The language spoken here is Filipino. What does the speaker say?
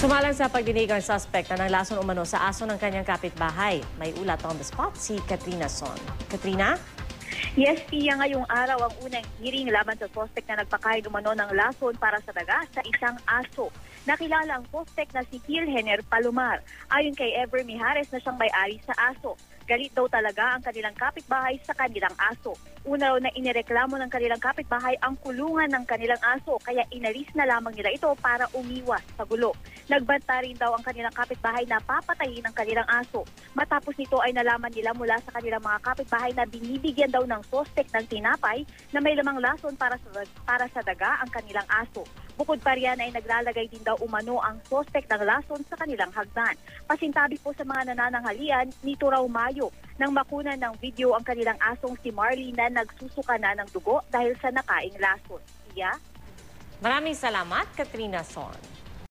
Sumalang sa pagdinig ang suspect na nanglason umano sa aso ng kanyang kapitbahay. May ulat on the spot si Katrina Son. Katrina? Yes, Pia, ngayong araw ang unang hearing laban sa suspect na nagpakain umano ng lason para sa daga sa isang aso. Nakilala ang suspect na si Phil Henner Palomar. Ayon kay Ever Mijares na siyang may-ari sa aso. Galit daw talaga ang kanilang kapitbahay sa kanilang aso. Una raw na inireklamo ng kanilang kapitbahay ang kulungan ng kanilang aso kaya inalis na lamang nila ito para umiwas sa gulo. Nagbanta rin daw ang kanilang kapitbahay na papatayin ang kanilang aso. Matapos nito ay nalaman nila mula sa kanilang mga kapitbahay na binibigyan daw ng suspect ng tinapay na may lamang lason para sa, para sa daga ang kanilang aso. Bukod pa riyan ay naglalagay din daw umano ang suspect ng lason sa kanilang hagdan. Pasintabi po sa mga nanananghalian, nito raw Mayo nang makunan ng video ang kanilang asong si Marley na nagsusuka na ng dugo dahil sa nakaing lason. Iya? Maraming salamat, Katrina Son.